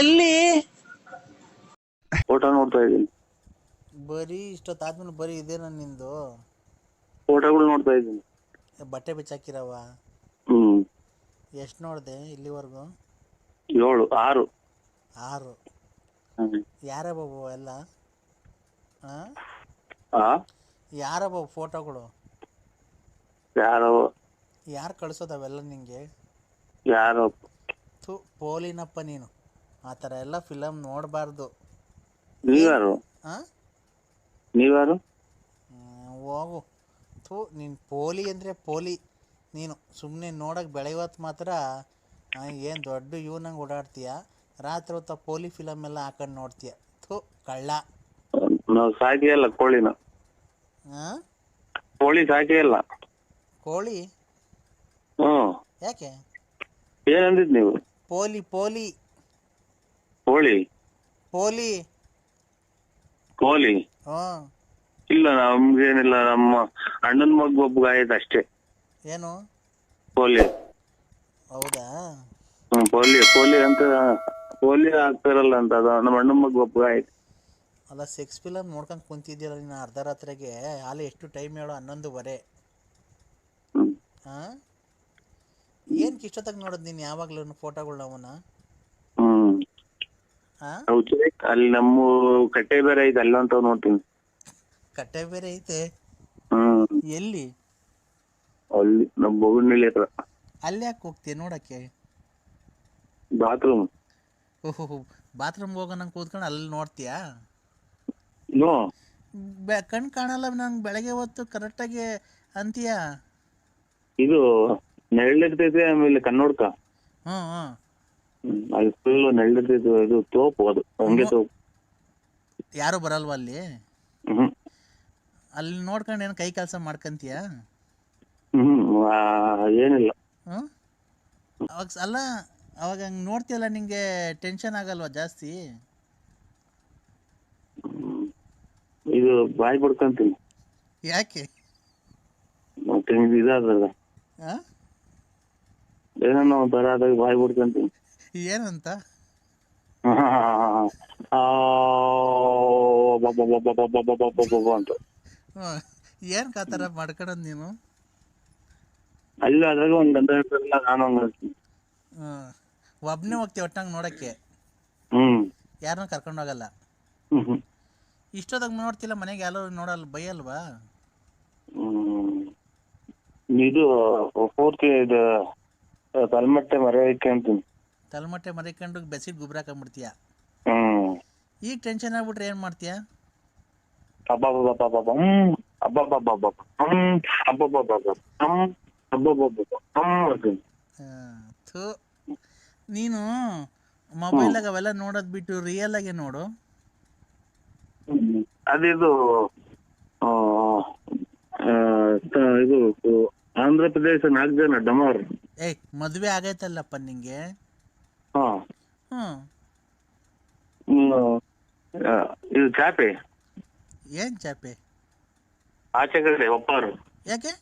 ಎಲ್ಲಿ? ಫೋಟೋ ನೋಡ್ತಾ ಇದ್ದೀನಿ. ಬರೀ ಇಷ್ಟೊತ್ತಾದ್ಮೇಲೆ ಬರೀ ಇದೇನ ನಿಂದು? ಫೋಟೋಗಳು ನೋಡ್ತಾ ಇದ್ದೀನಿ. ಬಟ್ಟೆ ಬಿಚ್ಚಾಕಿರವ ಹ್ಮ್. ಎಷ್ಟು ನೋಡಿದೆ ಇಲ್ಲಿವರೆಗೂ? ಏಳು ಆರು. ಆರು. ಹ್ಮ್. ಯಾರ ಬಾಬು ಎಲ್ಲ? ಆ? ಯಾರ ಬಾಬು ಫೋಟೋಗಳು? ಯಾರೋ. ಯಾರು ಕಳಿಸೋದವೆಲ್ಲ ನಿಂಗೆ? ಯಾರೋ. ಥೂ ಪೋಲಿನಪ್ಪ ನೀನು. ಆ ಥರ ಎಲ್ಲ ಫಿಲಮ್ ನೋಡಬಾರ್ದು. ನೀವ್ಯಾರು ಹಾಂ ನೀವ್ಯಾರು ಹೋಗು. ಥೂ ನೀನು ಪೋಲಿ ಅಂದರೆ ಪೋಲಿ. ನೀನು ಸುಮ್ಮನೆ ನೋಡೋಕೆ ಬೆಳಗ್ಗೆ ಮಾತ್ರ ಏನು ದೊಡ್ಡ ಇವನಂಗೆ ಓಡಾಡ್ತೀಯ? ರಾತ್ರಿ ಹೊತ್ತ ಪೋಲಿ ಫಿಲಮ್ ಎಲ್ಲ ಹಾಕೊಂಡು ನೋಡ್ತೀಯ. ಥೂ ಕಳ್ಳ. ನಾವು ಸಾಕಿಯಲ್ಲ ಕೋಳಿನ. ಹಾಂ ಕೋಳಿ ಸಾಕಿಯಲ್ಲ ಕೋಳಿ? ಹ್ಮ್. ಯಾಕೆ? ಏನಂದಿದ್ ನೀವು? ಪೋಲಿ ಪೋಲಿ. ಕೋಳಿ. ಹೋಲಿ ಕೋಳಿ. ಹ್ಞೂ ಇಲ್ಲ ನಮ್ಗೇನಿಲ್ಲ ನಮ್ಮ ಅಣ್ಣನ ಮಗ್ ಒಬ್ಬ ಆಯ್ತು ಅಷ್ಟೇ. ಏನು? ಕೋಲಿ ಹೌದಾ? ಹ್ಮ್ ಪೋಲಿ ಪೋಲಿ ಅಂತ ಪೋಲಿ ಆಗ್ತಾರಲ್ಲ ಅಂತ ಅದು ನಮ್ಮ ಅಣ್ಣನ ಮಗ್ ಒಬ್ಬ ಆಯ್ತು ಅಲ್ಲ ಸೆಕ್ಸ್ ಫಿಲಮ್ ನೋಡ್ಕೊಂಡು ಕುಂತಿದ್ದೀರ ನೀನು ಅರ್ಧ ರಾತ್ರಿಗೆ ಅಲ್ಲಿ ಎಷ್ಟು ಟೈಮ್ ಹೇಳೋ ಹನ್ನೊಂದುವರೆ. ಹ್ಮ್. ಹಾಂ ಏನಕ್ಕೆ ಇಷ್ಟೊತ್ತಾಗ ನೋಡೋದು ನೀನು ಯಾವಾಗಲೂ ಫೋಟೋಗಳು ಅವನ ಹ್ಮ್ ಹಾಂ ಹೌದು ಅಲ್ಲಿ ನಮ್ಮ ಕಟ್ಟೆ ಬೇರೆ ಐತೆ ಅಲ್ಲ ಅಂತ ನೋಡ್ತೀನಿ. ಕಟ್ಟೆ ಬೇರೆ ಐತೆ? ಹ್ಮ್. ಎಲ್ಲಿ? ಅಲ್ಲಿ ನಮ್ಮ ಬೊಗಡ್ನಳ್ಳಿ ಹತ್ರ. ಅಲ್ಲಿ ಯಾಕೆ ಹೋಗ್ತೀಯ ನೋಡಕ್ಕೆ? ಬಾತ್ರೂಮ್. ಓಹೋ ಬಾತ್ರೂಮ್ ಹೋಗೋ ನಂಗೆ ಕೂತ್ಕೊಂಡು ಅಲ್ಲಿ ನೋಡ್ತೀಯಾ? ನೋ ಕಾಣಲ್ಲ ನಂಗೆ ಬೆಳಗ್ಗೆ ಹೊತ್ತು ಕರೆಕ್ಟಾಗಿ ಅಂತೀಯ? ಇದು ನೆರಳಿರ್ತೈತೆ ಆಮೇಲೆ ಕನ್ನೋಡ್ಕ. ಹ್ಞೂ ಹ್ಞೂ ಹ್ಮ್ ಅಲ್ಲಿ ಫುಲ್ ನೆಳ್ಳದಿದ್ದು ಇದು ತೋಪು ಅದು ಹಂಗೆ ತೋಪು. ಯಾರು ಬರಲ್ವಾ ಅಲ್ಲಿ? ಹ್ಮ್. ಅಲ್ಲಿ ನೋಡ್ಕೊಂಡು ಏನು ಕೈ ಕೆಲಸ ಮಾಡ್ಕಂತೀಯ? ಹ್ಮ್ ಆ, ಏನಿಲ್ಲ. ಹ್ಞೂ ಅವಾಗ ಸ- ಅಲ್ಲ ಅವಾಗ ಹಂಗೆ ನೋಡ್ತಿಯಲ್ಲ ನಿಂಗೆ ಟೆನ್ಷನ್ ಆಗಲ್ವಾ ಜಾಸ್ತಿ? ಹ್ಮ್. ಇದು ಬಾಯಿ ಬಿಡ್ಕಂತೀನಿ. ಯಾಕೆ? ಮತ್ತೆ ಇದು ಇದಾದಲ್ಲ ಆ? ಏನೋ ಒಂಥರ ಆದಾಗ ಬಾಯಿ ಬಿಡ್ಕೊಂತೀನಿ. ಏನಂತ? ಅಂತ ಏನ್ ಕಾತರ ಮಾಡ್ಕೊಂಡ್ ನೀನು ಅಲ್ಲ ಅದ್ರಾಗ ಒಂದ್ ಗಂಧ ಇರ್ತಾರಲ್ಲ ನಾನು ಒಬ್ನೇ ಹೋಗ್ತೀವಿ ಒಟ್ಟಂಗ್ ನೋಡಕ್ಕೆ ಹ್ಮ್. ಯಾರನ್ನ ಕರ್ಕೊಂಡು ಹೋಗಲ್ಲ ಇಷ್ಟೊತ್ತಾಗ ನೋಡ್ತಿಲ್ಲ ಮನೆಗೆ ಯಾರು ನೋಡಲ್ಲ ಬೈಯಲ್ವಾ? ಇದು ಪೂರ್ತಿ ಇದು ಕಲ್ಮಟ್ಟೆ ಮರೆಯಕ್ಕೆ ಅಂತೀನಿ. ತಲೆಮಟ್ಟೆ ಮರಿಕೊಂಡು ಬೆಸಿಟ್ ಗುಬ್ರ ಹಾಕೊಂಡ್ಬಿಡ್ತೀಯ ಈಗ ಟೆನ್ಷನ್ ಆಗ್ಬಿಟ್ರೆ ಏನ್ ಮಾಡ್ತೀಯ? ನೀನು ಮೊಬೈಲ್ ಅವೆಲ್ಲ ನೋಡೋದ್ ಬಿಟ್ಟು ರಿಯಲ್ ಆಗಿ ನೋಡು. ಅದಿದು ಇದು ಆಂಧ್ರ ಪ್ರದೇಶ ನಾಲ್ಕು ಜನ ಡಮಾರ್. ಏ ಮದ್ವೆ ಆಗೈತಲ್ಲಪ್ಪ ನಿಂಗೆ. ಹ್ಮ್. ಇದು ಚಾಪೆ. ಏನ್ ಚಾಪೆ? ಆಚೆ ಕಡೆ ಒಪ್ಪಾರು. ಯಾಕೆ?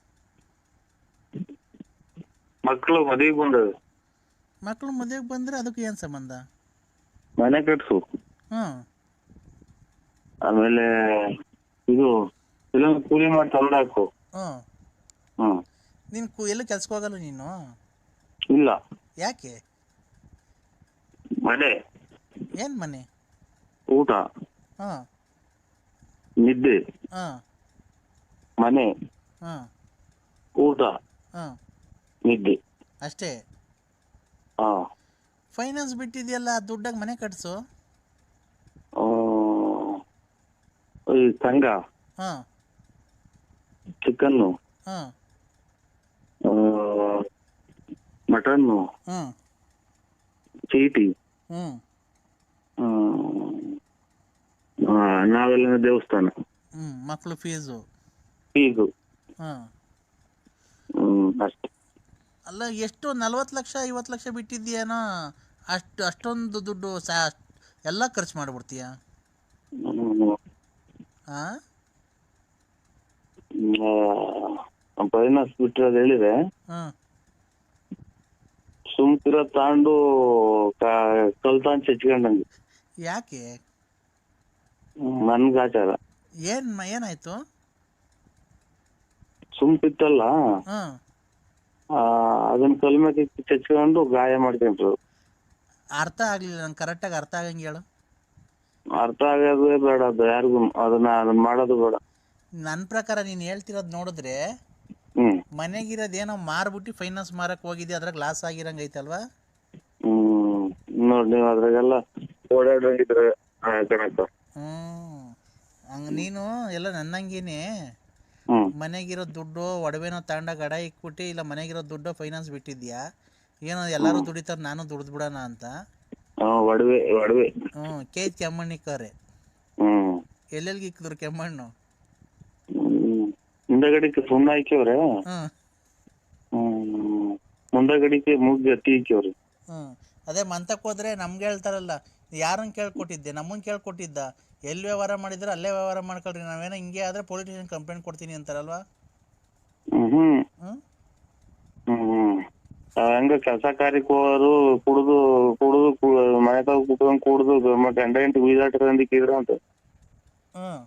ಮಕ್ಕಳು ಮದುವೆಗೆ ಬಂದವು ಮಕ್ಕಳು ಮದುವೆಗೆ ಬಂದ್ರೆ ಅದಕ್ಕೆ ಏನ್ ಸಂಬಂಧ? ಮನೆ ಕಟ್ಸು. ಹ್ಮ್. ಆಮೇಲೆ ಇದು ಫಿಲಮ್ ಕೂಲಿ ಮಾಡಿ ತಂದು ಹಾಕು. ಹ್ಞೂ ಹ್ಮ್. ನೀನ್ ಕು ಎಲ್ಲೂ ಕೆಲ್ಸಕ್ಕೆ ಹೋಗಲ್ಲ ನೀನು? ಇಲ್ಲ. ಯಾಕೆ? ಮನೆ? ಏನು ಮನೆ? ಊಟ? ಹಾ. ನಿದ್ದೆ? ಹಾ. ಮನೆ? ಹಾ. ಊಟ? ಹಾ. ನಿದ್ದೆ. ಅಷ್ಟೇ? ಹಾ. ಫೈನಾನ್ಸ್ ಬಿಟ್ಟಿದೆಯಲ್ಲ ದುಡ್ಡಾಗಿ ಮನೆ ಕಟ್ಸು. ಆ, ಈ ಸಂಘ? ಹಾಂ. ಚಿಕನ್ನು? ಹಾಂ. ಮಟನ್ನು? ಹ್ಞೂ ಚೀಟಿ? ಹ್ಮ್. ನಾವೆಲ್ಲ ದೇವಸ್ಥಾನ ಹ್ಞೂ ಮಕ್ಕಳು ಫೀಸು ಫೀಸು ಹಾಂ ಹ್ಮ್ ಅಷ್ಟೇ ಅಲ್ಲ ಎಷ್ಟು ನಲ್ವತ್ತು ಲಕ್ಷ ಐವತ್ತು ಲಕ್ಷ ಬಿಟ್ಟಿದ್ದೀಯೇನೋ ಅಷ್ಟು ಅಷ್ಟೊಂದು ದುಡ್ಡು ಸಾ ಎಲ್ಲ ಖರ್ಚು ಮಾಡಿಬಿಡ್ತೀಯ ಹಾ ಫೈನಾನ್ಸ್ ಬಿಟ್ಟಿರೋದು ಹೇಳಿದೆ ಹಾಂ ಸುಮ್ಕಿರ ತಾಂಡು ಕಲ್ತಾನ್ ಚಚ್ಕೊಂಡಂಗೆ. ಯಾಕೆ? ನನ್ಗ ಆಚಾರ ಏನ್ ಏನಾಯ್ತು? ಸುಮ್ಕಿತ್ತಲ್ಲ? ಆ, ಅದನ್ನ ಕಲ್ಮೇಲೆ ಚಚ್ಕೊಂಡು ಗಾಯ ಮಾಡ್ಕೊಂಡ್ರು. ಅರ್ಥ ಆಗ್ಲಿಲ್ಲ ನಂಗೆ ಕರೆಕ್ಟಾಗಿ ಅರ್ಥ ಆಗಂಗೆ ಹೇಳು. ಅರ್ಥ ಆಗೋದೇ ಬೇಡ ಅದು ಯಾರಿಗೂ ಅದನ್ನ ಅದನ್ನ ಮಾಡೋದು ಬೇಡ. ನನ್ನ ಪ್ರಕಾರ ನೀನು ಹೇಳ್ತಿರೋದು ನೋಡಿದ್ರೆ ಮನೆಗಿರೋದೇನೋ ಮಾರ್ಬಿಟ್ಟು ಫೈನಾನ್ಸ್ ಮಾರಕ್ ಹೋಗಿದ್ದೆ ಅದ್ರಾಗ ಲಾಸ್ ಆಗಿರಂಗ ಐತಲ್ವಾ? ಹ್ಮ್ ನೋಡ್ ನೀವು ಅದ್ರಾಗೆಲ್ಲ ಓಡಾಡಂಗಿದ್ರೆ ಕಣಕ್ಕ ಹ್ಮ್ ಹಂಗ ನೀನು ಎಲ್ಲ ನನ್ನಂಗೇನೆ. ಮನೆಗಿರೋ ದುಡ್ಡು ಒಡವೆನೋ ತಾಂಡ ಗಡ ಇಕ್ಬಿಟ್ಟು ಇಲ್ಲ ಮನೆಗಿರೋ ದುಡ್ಡು ಫೈನಾನ್ಸ್ ಬಿಟ್ಟಿದ್ಯಾ? ಏನೋ ಎಲ್ಲಾರು ದುಡಿತಾರ ನಾನು ದುಡ್ದು ಬಿಡೋಣ ಅಂತ. ಒಡವೆ ಒಡವೆ. ಹ್ಮ್ ಕೇಜ್ ಕೆಮ್ಮಣ್ಣಿಕ್ಕವ್ರೆ ಹ್ಮ್. ಎಲ್ಲೆಲ್ಗೆ ಇಕ್ಕಿದ್ರು ಕೆಮ್ಮಣ್ಣು? ಮುಂದಗಡಿಕೆ ಸುಣ್ಣ ಹಾಕ್ಯವ್ರೆ ಹ್ಮ್ ಮುಂದಗಡಿಕೆ ಮೂಗ್ ಅತಿ ಹಾಕ್ಯವ್ರೆ ಅದೇ ಮಂತಕ್ ಹೋದ್ರೆ ನಮ್ಗೆ ಹೇಳ್ತಾರಲ್ಲ ಯಾರನ್ನ ಕೇಳ್ಕೊಟ್ಟಿದ್ದೆ ನಮ್ಮನ್ ಕೇಳ್ಕೊಟ್ಟಿದ್ದ? ಎಲ್ಲಿ ವ್ಯವಹಾರ ಮಾಡಿದ್ರೆ ಅಲ್ಲೇ ವ್ಯವಹಾರ ಮಾಡ್ಕೊಳ್ರಿ ನಾವೇನೋ ಹಿಂಗೆ ಆದ್ರೆ ಪೊಲೀಸ್ ಸ್ಟೇಷನ್ ಕಂಪ್ಲೇಂಟ್ ಕೊಡ್ತೀನಿ ಅಂತಾರಲ್ವಾ? ಹ್ಮ್ ಹ್ಮ್. ಹ್ಮ್. ಹಂಗ ಕೆಲಸ ಕಾರ್ಯಕ್ಕೆ ಹೋಗೋರು ಕುಡ್ದು ಕುಡ್ದು ಕು- ಮನೆ ತಾವ ಕುಟ್ಕೊಂಡ್ ಕುಡ್ದು ಗಂಡ ಹೆಂಡತಿ ಬೀದಾಟ ಅಂತ. ಹ್ಮ್.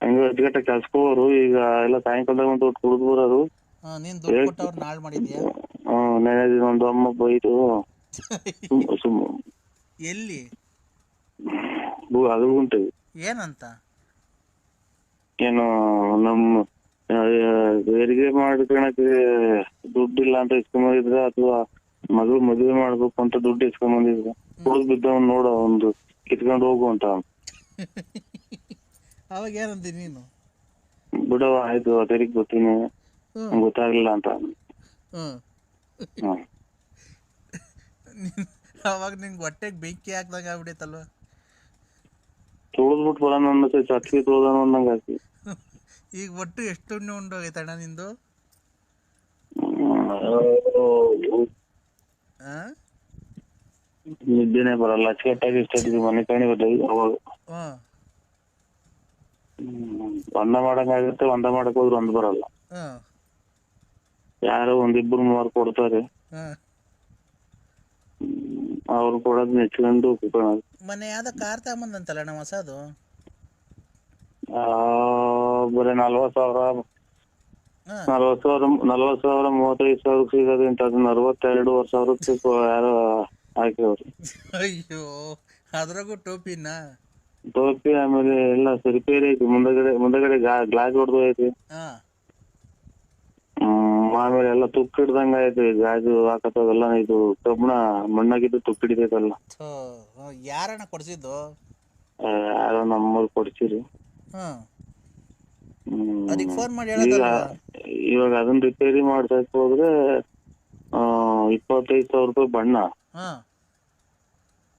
ಹಂಗ ಅಜ್ಜಗಟ್ಟ ಕೆಲ್ಸಕ್ಕೆ ಹೋಗೋರು ಈಗ ಎಲ್ಲ ಸಾಯಂಕಾಲದಾಗ ಒಂದು ಕುಡಿದು ಬರೋರು ಹಾಂ ನೀನು ದುಡ್ಡು ಕೊಟ್ಟವ್ರು ನಾಳೆ ಮಾಡಿದ್ಯಾ? ಹ್ಮ್ ನೆನೆ ದಿನ ಒಂದು ಅಮ್ಮ ಬೈದು. ಸುಮ್ ಸುಮ್. ಎಲ್ಲಿ? ಬು- ಅದು ಉಂಟು. ಏನಂತ? ಏನು ನಮ್ಮ ಆ, ಹೆರಿಗೆ ಮಾಡ್ಕೊಳಕ್ಕೆ ದುಡ್ಡಿಲ್ಲ ಅಂತ ಇಸ್ಕೊಂಬಂದಿದ್ರ ಅಥವಾ ಮಗಳು ಮದುವೆ ಮಾಡ್ಬೇಕು ಅಂತ ದುಡ್ಡು ಇಸ್ಕೊಂಬಂದಿದ್ರ ಕುಡ್ದು ಬಿದ್ದವನ್ ನೋಡ ಒಂದು ಕಿತ್ಕೊಂಡು ಹೋಗು ಅಂತ. ಅವಾಗ ಏನಂದಿ ನೀನು? ಬಿಡವ ಆಯ್ತು ಅದರಿಗೆ ಗೊತ್ತೀನಿ ಗೊತ್ತಾಗ್ಲಿಲ್ಲ ಅಂತ. ಹ್ಮ್. ಅವಾಗ ನಿಂಗೆ ಹೊಟ್ಟೆಗೆ ಬೆಂಕಿ ಹಾಕ್ದಂಗ ಆಗ್ಬಿಡೈತಲ್ವ ತುಳಿದ್ಬಿಟ್ಟು ಬರೋಣ ಅನ್ನತ್ತೆ ಚಟ್ಲಿ ತುಳ್ದಾನ ಅನ್ನಂಗ ಆಕಿ ಈಗ ಒಟ್ಟು ಎಷ್ಟು ಉಣ್ಣೆ ಉಂಡೋಗೈತಣ್ಣ ನಿಂದು? ಆ? ನಿದ್ದೆನೆ ಬರಲ್ಲ ಅಚ್ಚುಕಟ್ಟಾಗಿ ಇಷ್ಟ ಮನೆ ಕಾಣಿ ಬರ್ತದೆ ಅವಾಗ. ಹ್ಮ್. ಒಂದ ಮಾಡಂಗ್ ಆಗುತ್ತೆ ಒಂದ ಮಾಡಕ್ ಹೋದ್ರೆ ಒಂದ್ ಬರಲ್ಲ. ಯಾರೋ ಒಂದಿಬ್ರು ಮೂವರು ಕೊಡ್ತಾರೆ. ಅವ್ರು ಕೊಡೋದ್ ನೆಚ್ಕೊಂಡು ಕುತ್ಕೊಳ್ಳೋದು ಮೊನ್ನೆ ಯಾವ್ದೋ ಕಾರ್ ತಗೊಂಬಂದಂತಲ್ಲ ಹೊಸದು? ಆ, ಬರೀ ನಲ್ವತ್ ಸಾವಿರ. ಹಾಂ. ನಲ್ವತ್ ಸಾವಿರ ನಲ್ವತ್ ಸಾವಿರ ಮೂವತ್ತೈದು ಸಾವಿರ ಸಿಗೋದು ಅಂತ ಅದು ಅರವತ್ತೆರಡುವರೆ ಸಾವಿರಕ್ಕೆ ಕೊ- ಯಾರೋ ಅಯ್ಯೋ ಅದ್ರಾಗೂ ಟೋಪಿನ? ಟೋಪಿ ಆಮೇಲೆ ಎಲ್ಲ ರಿಪೇರಿ ಐತಿ. ಮುಂದಗಡೆ ಮುಂದಗಡೆ ಗ್ಲಾಸ್ ಹೊಡೆದು ಐತಿ. ಹಾಂ. ಆಮೇಲೆ ಎಲ್ಲ ತುಕ್ಕು ಹಿಡ್ದಂಗ ಐತಿ ಗಾಜು ಹಾಕತ್ತದೆಲ್ಲ ಇದು ಕಬ್ಬಣ ಮಣ್ಣಾಗಿದ್ದು ತುಕ್ಕು ಹಿಡಿತೈತಲ್ಲ. ಥೋ ಯಾರಣ್ಣ ಕೊಡ್ಸಿದ್ದು? ಆ, ಯಾರೋ ನಮ್ಮವ್ರು ಕೊಡ್ಸಿರಿ. ಹ್ಮ್. ಅದಕ್ಕೆ ಫೋನ್ ಮಾಡಿ ಈಗ ಹೇಳೋದಲ್ವಾ ಇವಾಗ ಅದನ್ನ ರಿಪೇರಿ ಮಾಡ್ಸಕ್ ಹೋದ್ರೆ ಆ ಇಪ್ಪತ್ತೈದು ಸಾವಿರ ರೂಪಾಯಿ ಬಣ್ಣ.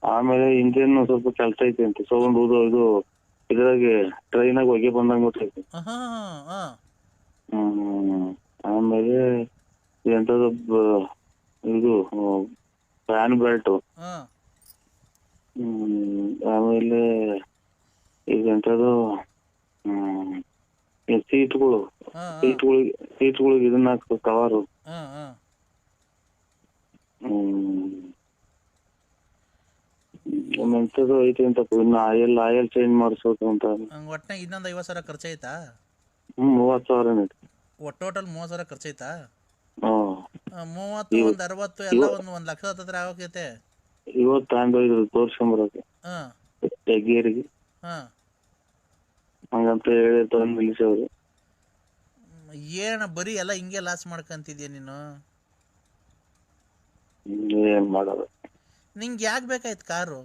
ಆಮೇಲೆ ಇಂಜಿನ್ ಸ್ವಲ್ಪ ಕೆಲಸ ಐತಿ ಅಂತ ಸೌಂಡ್ ಇದು ಇದು ಇದ್ರಾಗೆ ಟ್ರೈನಾಗ ಹೊಗೆ ಬಂದಂಗ ಗೊತ್ತೈತಿ ಹ್ಮ್ ಆಮೇಲೆ ಎಂತದ ಇದು ಫ್ಯಾನ್ ಬೆಲ್ಟ್ ಹ್ಮ್ ಆಮೇಲೆ ಈಗ ಎಂತದು ಹ್ಮ್ ಸೀಟ್ಗಳು ಸೀಟ್ಗಳಿಗೆ ಸೀಟ್ಗಳಿಗೆ ಇದನ್ನ ಹಾಕ್ಬೇಕು ಕವರು. ಹ್ಮ್. ಎಂತದು ಐತಿ ಅಂತ ಇನ್ನು ಆಯಲ್ ಆಯಲ್ ಚೇಂಜ್ ಮಾಡಿಸೋದು ಅಂತ. ಹಂಗೆ ಒಟ್ನಾಗ ಇನ್ನೊಂದು ಐವತ್ತು ಸಾವಿರ ಖರ್ಚಾಯ್ತಾ ಹ್ಮ್ ಮೂವತ್ತು ಸಾವಿರ ಐತಿ ಒಟ್ಟು ಟೋಟಲ್ ಮೂವತ್ತು ಸಾವಿರ ಖರ್ಚಾಯ್ತಾ ಹ್ಮ್ ಆ, ಮೂವತ್ತು ಒಂದು ಅರವತ್ತು ಎಲ್ಲ ಒಂದು ಒಂದು ಲಕ್ಷ ಹತ್ತತ್ರ ಆಗೋಕೈತೆ. ಇವತ್ತು ತಗೊಂಡೋಗಿದ್ರು ತೋರ್ಸ್ಕೊಂಬರಕ್ಕೆ ಹಾಂ. ಹೆಗ್ಗೇರಿಗೆ. ಹಾಂ. ಹಂಗಂತ ಹೇಳಿ ತಂದು ನಿಲ್ಲಿಸವ್ರು. ಏನಣ್ಣ ಬರೀ ಎಲ್ಲ ಹಿಂಗೆ ಲಾಸ್ ಮಾಡ್ಕೊಂತಿದ್ಯಾ ನೀನು? ಏನ್ ಮಾಡೋದು. ನಿಂಗೆ ಯಾಕೆ ಬೇಕಾಯ್ತು ಕಾರು?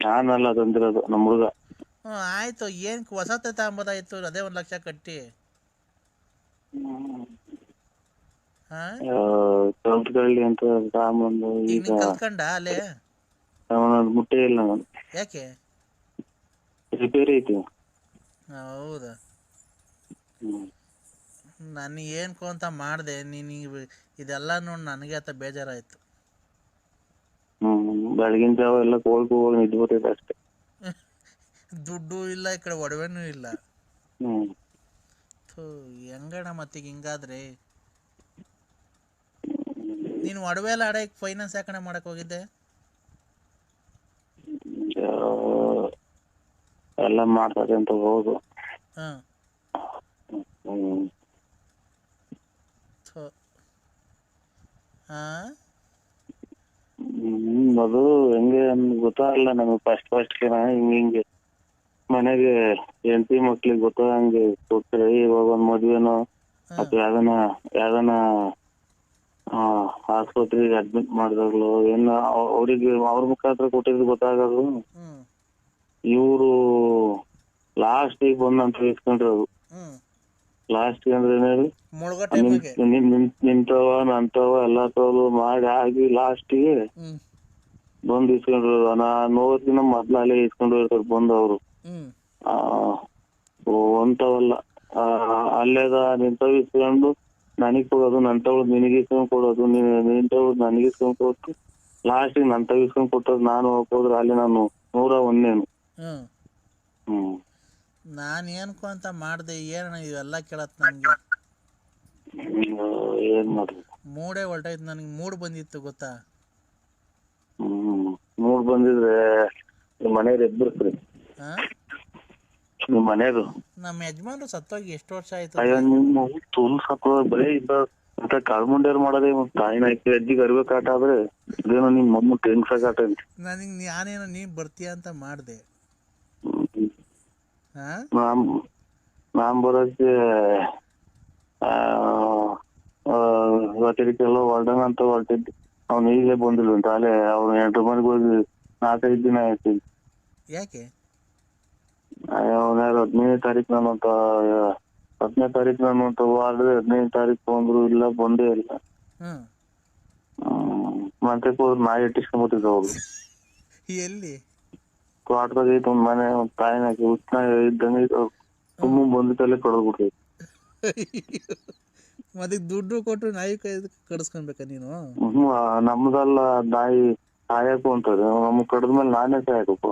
ನಾನಲ್ಲ ತಂದಿರೋದು ನಮ್ಮ ಹುಡುಗ. ಹ್ಞೂ ಆಯಿತು. ಏನು ತಗೊಂಬೋದಾಯ್ತು? ಅದೇ ಒಂದು ಲಕ್ಷ ಕಟ್ಟಿ. ಹಾಂ? ಕಲ್ತ್ಕೊಳ್ಳಿ ಅಂತ ತಗೊಂಬಂದು ಈಗ ಈಗ ನೀನು ಕಲ್ತ್ಕೊಂಡ ಅಲ್ಲೇ? ಅವನದು ಮುಟ್ಟೇ ಇಲ್ಲ ನಾನು. ಯಾಕೆ? ರಿಪೇರಿ ಐತಿ. ಹೌದಾ? ಹ್ಮ್. ನಾನು ಏನಕ್ಕೋ ಅಂತ ಮಾಡ್ದೆ? ನೀನು ಇದೆಲ್ಲ ನೋಡಿ ನನಗೆ ಅಂತ ಬೇಜಾರಾಯಿತು. ಬೆಳಗಿನ ಜಾವ ಎಲ್ಲ ಕೋಲ್ ಹೋಗಿ ನಿದ್ದೆ ಬರ್ತೈತೆ ಅಷ್ಟೇ. ದುಡ್ಡು ಇಲ್ಲ ಈ ಕಡೆ ಒಡವೆನೂ ಇಲ್ಲ. ಹ್ಮ್. ಮತ್ತೆ ಹೆಂಗಣ್ಣ ಮತ್ತೀಗ ಹಿಂಗಾದ್ರೆ? ನೀನು ಒಡವೆ ಎಲ್ಲ ಅಡಕ್ಕೆ ಫೈನಾನ್ಸ್ ಯಾಕಣ ಮಾಡಕ್ ಹೋಗಿದ್ದೆ? ಆ, ಎಲ್ಲ ಮಾಡ್ತಾರೆ ಅಂತ ಹೋಗು. ಹಾಂ. ಹ್ಮ್. ಹಾಂ ಹ್ಮ್ ಅದು ಹೆಂಗೆ ಅಂತ ಗೊತ್ತಾಗಲ್ಲ ನಮಗೆ ಫಸ್ಟ್ ಫಸ್ಟ್ ಹಿಂಗ್ ಹಿಂಗೆ. ಮನೆಗೆ ಹೆಂಡತಿ ಮಕ್ಳಿಗೆ ಗೊತ್ತಾಗಂಗೆ ಕೊಡ್ತಾರೆ ಇವಾಗ ಒಂದ್ ಮದ್ವೆನೋ ಅಥವಾ ಯಾವ್ದನ ಯಾವ್ದನ ಆಸ್ಪತ್ರೆಗೆ ಅಡ್ಮಿಟ್ ಮಾಡಿದಾಗ್ಲು ಏನ ಅವ್- ಅವ್ರಿಗೆ ಅವ್ರ ಮುಖಾಂತರ ಕೊಟ್ಟಿದ್ದು ಗೊತ್ತಾಗೋದು. ಇವರು ಲಾಸ್ಟಿಗೆ ಬಂದು ಅಂತ ಇಸ್ಕೊಂಡಿರೋದು ಲಾಸ್ಟ್ ಅಂದ್ರೆ ನಿಂತವ ನಂತವ ಎಲ್ಲಾ ತೋಲು ಮಾಡಿ ಆಗಿ ಲಾಸ್ಟಿಗೆ ಗೆ ಬಂದು ಇಸ್ಕೊಂಡ್ರು. ನಾ ನೋಡ್ತಿನ ಮೊದ್ಲ ಅಲ್ಲೇ ಇಸ್ಕೊಂಡು ಇರ್ತಾರೆ ಬಂದವ್ರು. ಆ ಒಂತವಲ್ಲ ಆ, ಅಲ್ಲೇದ ನಿಂತವ್ ಇಸ್ಕೊಂಡು ನನಗ್ ಕೊಡೋದು ನನ್ ತಗೊಳದ್ ನಿನಗೆ ಇಸ್ಕೊಂಡ್ ಕೊಡೋದು ನಿಂತವಳು ನನಗೆ ಇಸ್ಕೊಂಡ್ ಕೊಟ್ಟು ಲಾಸ್ಟಿಗೆ ನನ್ ತಗ ಇಸ್ಕೊಂಡ್ ಕೊಟ್ಟದ್ ನಾನು ಹೋಗೋದ್ರೆ ಅಲ್ಲಿ ನಾನು ನೂರ ಒಂದೇನು. ಹ್ಮ್. ನಾನು ಏನಕ್ಕೂ ಅಂತ ಮಾಡಿದೆ ಏನಣ್ಣ ಇವೆಲ್ಲ ಕೇಳತ್ ನನಗೆ? ಏನ್ ಮಾಡ್ಬೇಕು? ಮೂಡೇ ಹೊಲ್ಟಾಯ್ತು ನನಗೆ ಮೂಡ್ ಬಂದಿತ್ತು ಗೊತ್ತಾ? ಹ್ಮ್ ಮೂಡ್ ಬಂದಿದ್ರೆ ನಿಮ್ ಮನೆಯವ್ರು ಎದ್ಬಿಡ್ತೀರಿ. ಹಾಂ ನಿಮ್ ನಮ್ಮ ಯಜಮಾನ್ರು ಸತ್ತೋಗಿ ಎಷ್ಟು ವರ್ಷ ಆಯ್ತು ಅಯ್ಯೋ ನಿಮ್ಮ ತುಲ್ ಸತ್ವ ಬರೀ ಇದ್ದ ಅಂತ ಕಾಲ್ಮುಂಡೇರ್ ಮಾಡೋದೇ ಮತ್ತ್ ತಾಯಿನ ಹಾಕಿ ಅಜ್ಜಿಗೆ ಅರಿವೆ ಕಾಟ ಆದ್ರೆ ಇದೇನೋ ನಿಮ್ ಮಮ್ಮ ಟೆನ್ಸ್ ಕಾಟ ಅಂತ ನನಗೆ ನಾನೇನೋ ನೀ ಬರ್ತೀಯ ಅಂತ ಮಾಡಿದೆ. ನಾನ್ ಆ ಇವತ್ತಿಗೆಲ್ಲ ಹೊರಡೋಣ ಅಂತ ಹೊರಟಿದ್ದು. ಅವ್ನು ಈಗಲೇ ಬಂದಿಲ್ಲ ಅಂತ. ಅಲ್ಲೇ ಅವ್ನು ಎಂಟು ಮನೆಗೆ ಹೋಗಿ ನಾಲ್ಕೈದು ದಿನ ಆಯ್ತು ಯಾಕೆ? ಅವನ ಹದಿನೈದು ತಾರೀಕು ನಾನು ಅಂತ ಹತ್ತನೇ ತಾರೀಕು ನಾನು ಅಂತ ಮಾಡಿದ್ರೆ ಹದಿನೈದು ತಾರೀಕು ಬಂದ್ರು ಇಲ್ಲ ಬಂದೇ ಇಲ್ಲ. ಮತ್ತೆ ನಾಯಿ ಇಟ್ಟಿಸ್ಕೊಂಬತ್ತಿದ್ದ ಅವ್ರು ಎಲ್ಲಿ? ಐತೆ ಒಂದ್ ಮನೆ ಒಂದ್ ತಾಯಿನ ಹಾಕಿ ಹುಚ್ಚನ ಇದ್ದಂಗೆ ತುಂಬ ಬಂದಿತ್ತಲ್ಲೇ ಕಡ್ದ್ಬಿಟ್ಟೈತೆ ಅದಕ್ಕೆ ದುಡ್ಡು ಕೊಟ್ಟು ನಾಯಿ ಕೈ ಕಡಿಸ್ಕೊಬೇಕಾ ನೀನು? ನಮ್ದಲ್ಲ ನಾಯಿ ಸಾಯಕು ಅಂತಾರೆ. ನಮ್ ಕಡ್ದ್ಮೇಲೆ ನಾನೇ ಸಾಯಕಪ್ಪ.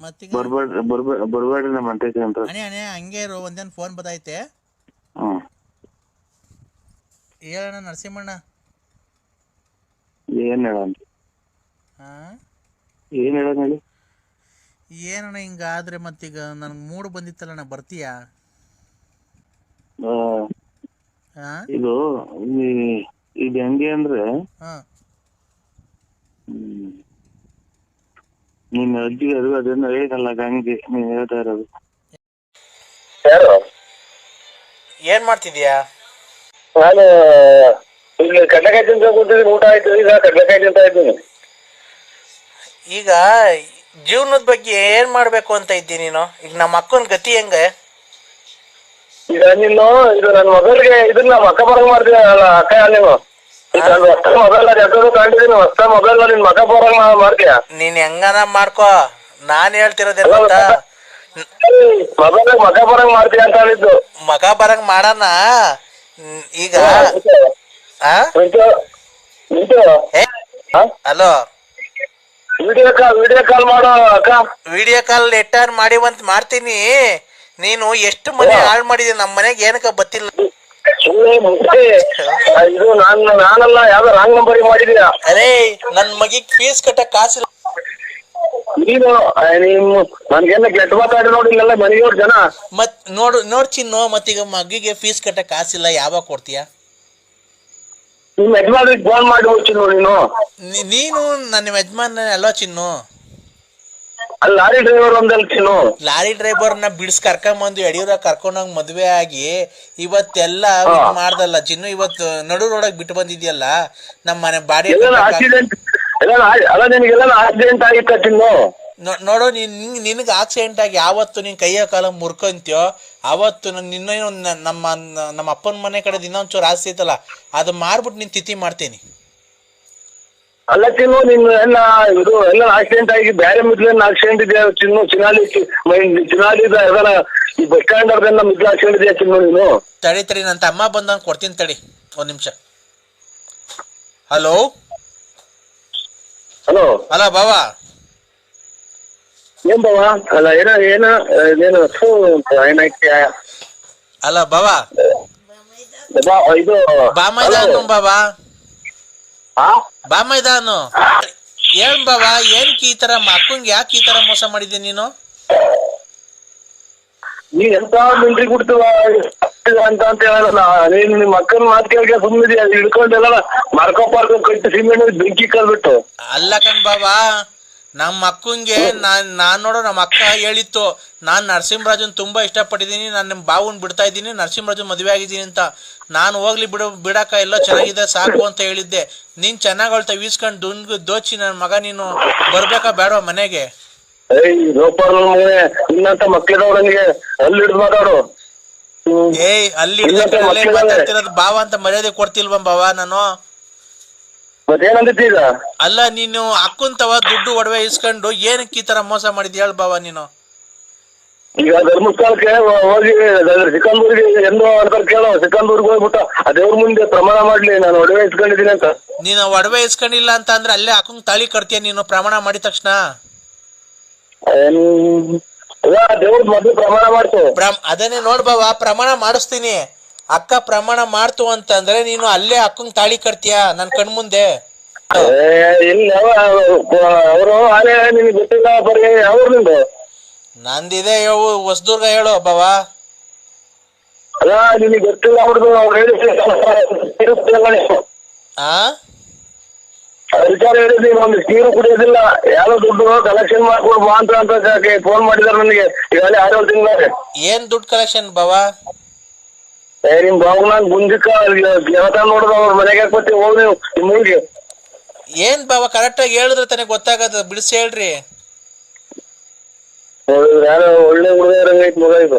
ಮತ್ತೀಗ? ಬರ್ಬೇಡ್ರಿ ಬರ್ಬೇ ಬರ್ಬೇಡ್ರಿ ನಮ್ಮ ಅಂಟೈತಿ ಅಂತ. ಅಣೆ ಅಣೆ ಹಂಗೆ ಇರು ಒಂದೇನು ಫೋನ್ ಬತ್ತೈತೆ ಹ್ಮ್. ಹೇಳಣ್ಣ ನರಸಿಂಹಣ್ಣ. ಏನ್ ಹೇಳಣ್ಣ ಹಾಂ? ಏನ್ ಹೇಳೋದ್ ಹೇಳಿ? ಏನಣ್ಣ ಹಿಂಗಾದ್ರೆ ಮತ್ತೀಗ ನನಗೆ ಮೂಡ್ ಬಂದಿತ್ತಲ್ಲಣ್ಣ ಬರ್ತೀಯಾ? ಆ, ಹಾಂ ಇದು ಈ- ಇದು ಹೆಂಗೆ ಅಂದ್ರೆ ಹಾ. ಹ್ಮ್, ನಿನ್ನ ಅಜ್ಜಿಗೆ ಅದು ಅದನ್ನ ಹೇಳಿದಲ್ಲ ಗಂಗೆ ನೀನ್ ಹೇಳ್ತಾ ಇರೋದು. ಏನ್ ಏನು ಮಾಡ್ತಿದ್ಯಾ? ನಾನು ಇಲ್ಲಿ ಕಡ್ಲೆಕಾಯಿ ತಿಂತ ಕೂತಿದ್ದೀನಿ ಊಟ ಆಯ್ತು ಈಗ ಕಡಲೆಕಾಯಿ ತಿಂತ ಇದ್ದೀನಿ. ಈಗ ಜೀವನದ ಬಗ್ಗೆ ಏನ್ ಮಾಡ್ಬೇಕು ಅಂತ ಇದ್ದಿ ನೀನು? ಈಗ ನಮ್ಮ ಅಕ್ಕನ ಗತಿ ಹೆಂಗ? ಈಗ ನೀನು ಇದು ನನ್ನ ಮೊಬೈಲ್ಗೆ ಇದನ್ನ ಅಕ್ಕ ಬರಂಗ್ ಮಾಡ್ತೀಯಲ್ಲ ಅಕ್ಕ ನೀನು? ಹೊಸ ಮೊಬೈಲ್ ಅದು ಕಂಡಿದ್ದೀನಿ ಹೊಸ ಮೊಬೈಲ್ ನಿನ್ ಮಗ ಬರಂಗ್ ಮಾಡ್ತೀಯ? ನೀನ್ ಹೆಂಗನ ಮಾಡ್ಕೋ? ನಾನು ಹೇಳ್ತಿರೋದೇ ಗೊತ್ತಾ? ಮೊಬೈಲ್ ಮಗ ಬರಂಗ್ ಮಾಡ್ತೀಯ ಅಂತ ಹೇಳಿದ್ದು. ಮಗ ಬರಂಗ್ ಮಾಡಣ. ಈಗ hello. Video call video call ಮಾಡೋ ಅಕ್ಕ. ವಿಡಿಯೋ ಕಾಲ್ ಲೆಟರ್ ಮಾಡಿವಂತ ಮಾಡ್ತೀನಿ. ನೀನು ಎಷ್ಟು ಮನೆ ಹಾಳು ಮಾಡಿದೆ ನಮ್ಮ ಮನೆಗೆ ಏನಕ್ಕ ಬತ್ತಿಲ್ಲ ಸುಮ್ಮನೆ ಮುಟ್ಟಿ ಇದು ನಾನು ನಾನಲ್ಲ ಯಾವ್ದೋ ರಾಂಗ್ ನಂಬರ್ ಮಾಡಿದೀಯ? ಅರೇ ನನ್ ಮಗಿಗೆ ಫೀಸ್ ಕಟ್ಟಕ್ ಕಾಸಿಲ್ಲ. ನೀನು ನೀವು ನನ್ಗೇನ ಕೆಟ್ಟ ಮಾತಾಡಿ ನೋಡಿಲ್ಲ ಮನೆಯವ್ರ ಜನ? ಮತ್ ನೋಡು ನೋಡ್ ಚಿನ್ನು ಮತ್ತೀಗ ಮಗಿಗೆ ಫೀಸ್ ಕಟ್ಟಕ್ ಕಾಸಿಲ್ಲ ಯಾವಾಗ ಕೊಡ್ತೀಯ? ನಿಮ್ ಯಜಮಾನ್ರಿಗೆ ಫೋನ್ ಮಾಡಿ ಹೋಗ್ತೀನಿ ನೀನು. ನೀ- ನೀನು ನನ್ನ ಯಜಮಾನ ಅಲ್ವಾ ಚಿನ್ನು. ಅಲ್ಲಿ ಲಾರಿ ಡ್ರೈವರ್ ಒಂದಲ್ಲಿ ಚಿನ್ನು. ಲಾರಿ ಡ್ರೈವರ್ನ ಬಿಡಿಸ್ ಕರ್ಕೊಂಬಂದು ಯಡಿಯೂರ ಕರ್ಕೊಂಡೋಗಿ ಮದ್ವೆ ಆಗಿ ಇವತ್ತೆಲ್ಲ ಇದ್ ಮಾಡ್ದಲ್ಲ ಚಿನ್ನು ಇವತ್ತು ನಡು ರೋಡಾಗ ಬಿಟ್ಟು ಬಂದಿದ್ಯಲ್ಲ ನಮ್ಮ ಮನೆ ಬಾಡಿ ಎಲ್ಲ ಆಕ್ಸಿಡೆಂಟ್ ಎಲ್ಲ ಅಲ್ಲ ನಿನಗೆಲ್ಲ ಆಕ್ಸಿಡೆಂಟ್ ಆಗಿತ್ತ ಚಿನ್ನು? ನೋಡು ನೀನು ನಿನಗೆ ಆಕ್ಸಿಡೆಂಟ್ ಆಗಿ ಯಾವತ್ತು ನೀನ್ ಕೈಯ ಕಾಲ ಮುರ್ಕೊಂತೀಯೋ ಅವತ್ತು ನಿನ್ನೇನು ನಿನ್ನ ನಮ್ಮ ನಮ್ಮ ಅಪ್ಪನ ಮನೆ ಕಡೆ ಇನ್ನೊಂಚೂರು ಆಸೆ ಆಸ್ತಿ ಐತಲ್ಲ ಅದು ಮಾರ್ಬಿಟ್ಟು ನೀನ್ ತಿಥಿ ಮಾಡ್ತೀನಿ. ಅಲ್ಲ ಚಿನ್ನು ನಿನ್ನ ಎಲ್ಲ ಇದು ಎಲ್ಲ ಆಕ್ಸಿಡೆಂಟ್ ಆಗಿ ಬೇರೆ ಮಿದ್ಲೇನ್ ಆಕ್ಸಿಡೆಂಟ್ ಇದೆಯಾ ಚಿನ್ನು? ಚಿನಾಲಿ ಚಿನಾಲಿ ಅದನ್ನ ಈ ಬಸ್ ಸ್ಟ್ಯಾಂಡ್ ಅವ್ರದೆಲ್ಲ ಮಿದ್ಲು ಆಕ್ಸಿಡೆಂಟ್ ಇದೆಯಾ ಚಿನ್ನು ನೀನು? ತಡಿ ತಡಿ ನನ್ನ ತಮ್ಮ ಬಂದಂಗೆ ಕೊಡ್ತೀನಿ ತಡಿ ಒಂದ್ ನಿಮಿಷ. ಹಲೋ ಹಲೋ ಹಲೋ ಬಾವಾ? ಏನ್ ಬಾವ ಅಲ್ಲ ಏನ ಏನ ಏನು ಥು, ಏನಾಯ್ತು? ಅಲ್ಲ ಬಾವಾ. ಬಾ- ಇದು ಬಾಬಾ ಆ? ಬಾಮ ಇದಾನು ಏನ್ ಬಾಬಾ ಏನ್ ಈ ತರ ಮಕ್ಕಂಗೆ ಯಾಕೆ ಈ ತರ ಮೋಸ ಮಾಡಿದ್ದೆ ನೀನು? ನೀ ಎಂತ ಮಿಂಟ್ರಿ ಕೊಡ್ತೀವ? ಅಂತ ಅಂತ ಹೇಳಲ್ಲ. ನೀನ್ ನಿಮ್ಮ ಅಕ್ಕನ ಮಾತು ಕೇಳಿಗೆ ಸುಮ್ಮನಿದ್ಯಾ ಹಿಡ್ಕೊಂಡೆಲ್ಲ ಮರ್ಕೋ ಪಾರ್ಕೋ ಕಟ್ಟಿ ಸಿಮೆಂಟ್ ಬೆಂಕಿ ಕಲ್ಬಿಟ್ಟು. ಅಲ್ಲ ಕಣ್ ಬಾಬಾ ನಮ್ಮ ಅಕ್ಕಂಗೆ ನಾನ್ ನಾನ್ ನೋಡೋ ನಮ್ಮ ಅಕ್ಕ ಹೇಳಿತ್ತು ನಾನ್ ನರಸಿಂಹರಾಜನ್ ತುಂಬಾ ಇಷ್ಟಪಟ್ಟಿದ್ದೀನಿ ನಾನು ನಿಮ್ಮ ಬಾವನ್ ಬಿಡ್ತಾ ಇದ್ದೀನಿ ನರಸಿಂಹರಾಜನ್ ಮದುವೆ ಆಗಿದ್ದೀನಿ ಅಂತ. ನಾನು ಹೋಗ್ಲಿ ಬಿಡು ಬಿಡಕ್ಕ ಎಲ್ಲ ಚೆನ್ನಾಗಿದೆ ಸಾಕು ಅಂತ ಹೇಳಿದ್ದೆ. ನೀನ್ ಚೆನ್ನಾಗ್ ಅಳ್ತಾ ವೀಸ್ಕೊಂಡು ದುಂಡು ದೋಚಿ ನನ್ನ ಮಗ ನೀನು ಬರ್ಬೇಕಾ ಬೇಡವಾ ಮನೆಗೆ? ಇನ್ನಂತ ಅಲ್ಲಿ ಹಿಡ್ದು ಮಾತಾಡು. ಏಯ್ ಅಲ್ಲಿ. ಮಾತಾಡ್ತಿರೋದು ಬಾವ ಅಂತ ಮರ್ಯಾದೆ ಕೊಡ್ತಿಲ್ವಾ ಬಾವ ನಾನು? ಮತ್ತೇನಂದಿತ್ತು ಈಗ? ಅಲ್ಲ ನೀನು ಅಕ್ಕಂತವ ದುಡ್ಡು ಒಡವೆ ಇಸ್ಕೊಂಡು ಏನಕ್ಕೆ ಈ ತರ ಮೋಸ ಮಾಡಿದ್ ಹೇಳ ಬಾವ ನೀನು. ಈಗ ಧರ್ಮಸ್ಥಳಕ್ಕೆ ಹೋ- ಹೋಗಿ ಸಿಕ್ಕಂದೂರಿಗೆ ಎಂದು ಅಂತಾರೆ ಕೇಳೋ ಸಿಕ್ಕಂದೂರಿಗೆ ಹೋಗ್ಬಿಟ್ಟು ಆ ದೇವ್ರ ಮುಂದೆ ಪ್ರಮಾಣ ಮಾಡ್ಲಿ ನಾನು ಒಡವೆ ಇಸ್ಕೊಂಡಿದ್ದೀನಿ ಅಂತ. ನೀನು ಒಡವೆ ಇಸ್ಕೊಂಡಿಲ್ಲ ಅಂತ ಅಂದ್ರೆ ಅಲ್ಲೇ ಅಕ್ಕಂಗ್ ತಾಳಿ ಕಟ್ತೀಯ ನೀನು ಪ್ರಮಾಣ ಮಾಡಿದ ತಕ್ಷಣ? ಏನ್ ಇಲ್ಲ ದೇವ್ರ ಮೊದ್ಲು ಪ್ರಮಾಣ ಮಾಡ್ತು ಅದನ್ನೇ ನೋಡ್ಬಾವ ಪ್ರಮಾಣ ಮಾಡಿಸ್ತೀನಿ. ಅಕ್ಕ ಪ್ರಮಾಣ ಮಾಡ್ತು ಅಂತಂದ್ರೆ ನೀನು ಅಲ್ಲೇ ಅಕ್ಕಂಗ್ ತಾಳಿ ಕಟ್ತೀಯ? ನನ್ ಕಣ್ ಮುಂದೆ. ಏ, ಇಲ್ಲ ಅವರು ಆಲೆ ನಿನಗೆ ಗೊತ್ತಿಲ್ಲ ಬರೀ ಅವ್ರು ನಿಂದು. ನಂದಿದೆ ಹೇಳು ಹೊಸದುರ್ಗ ಹೇಳು ಬಾವ. ಅಲ್ಲ ನಿನಗೆ ಗೊತ್ತಿಲ್ಲ ಅವ್ರದ್ದು ಅವ್ರು ಹೇಳಿ ಆ? ವಿಚಾರ ಹೇಳಿದ್ವಿ ಒಂದು ನೀರು ಕುಡಿಯೋದಿಲ್ಲ. ಯಾರೋ ದುಡ್ಡು ಕಲೆಕ್ಷನ್ ಮಾಡ್ಕೊಡು ಬಾ ಅಂತ ಅಂತ ಫೋನ್ ಮಾಡಿದಾರೆ ನನಗೆ. ಈಗಾಗಲೇ ಆರೇಳು ತಿಂಗಳಾಗೆ ಏನ್ ದುಡ್ಡು ಕಲೆಕ್ಷನ್ ಬಾವ? ಏ ನಿಮ್ ಗುಂಜಿಕ ಯಾವತ್ತ ನೋಡಿದ ಅವ್ರ ಮನೆಗೆ ಹಾಕ್ಬತ್ತಿ ಹೋಗಿ ನೀವು ನಿಮ್ಮ ಊರಿಗೆ. ಏನ್ ಬಾವ ಕರೆಕ್ಟ್ ಆಗಿ ಹೇಳಿದ್ರೆ ತಾನೇ ಗೊತ್ತಾಗದ ಬಿಡಿಸಿ ಹೇಳ್ರಿ. ನೋಡಿದ್ರೆ ಯಾರೋ ಒಳ್ಳೆ ಹುಡುಗರಂಗೈತ್ ಮಗ ಇದು.